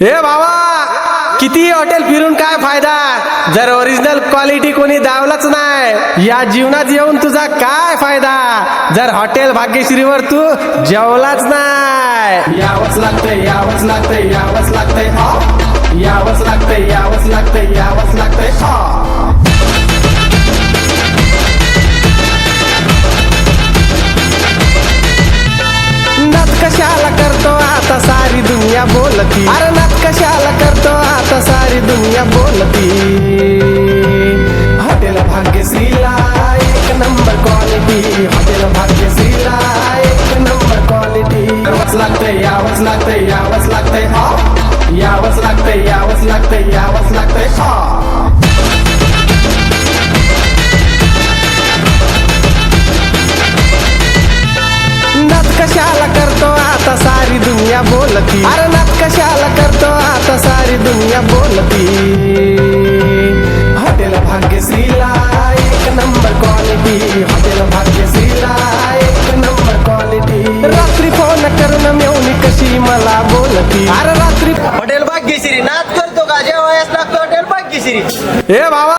हे भावा किती हॉटेल फिरून काय फायदा? जर ओरिजिनल क्वालिटी कोणी दावलंच नाही या जीवनात येऊन तुझा काय फायदा? जर हॉटेल भाग्यश्रीवर तू जेवलाच नाही. यावंच लागतंय यावंच लागतंय यावंच लागतंय हा? यावंच लागतंय यावंच लागतंय यावंच लागतंय हा? कशाला करतो आता सारी दुनिया बोलती? अरे सारी दुनिया बोलती। हॉटेल भाग्यश्रीला एक नंबर क्वालिटी हॉटेल भाग्यश्रीला एक नंबर क्वालिटी यावंच लागतंय यावंच लागतंय यावंच लागतंय, हा? यावंच लागतंय यावंच लागतंय यावंच लागतंय, हा? कशाला करतो आता सारी दुनिया बोलती? अरे नात कशाला करतो? सारी दुनिया बोलती. हॉटेल भाग्यश्रीला एक नंबर क्वालिटी हॉटेल भाग्यश्रीला एक नंबर क्वालिटी रात्री फोन करून मेवणी कशी मला बोलती. अरे रात्री हॉटेल भाग्यश्री नाच करतो का? जेव्हा हॉटेल भाग्यश्री. हे भावा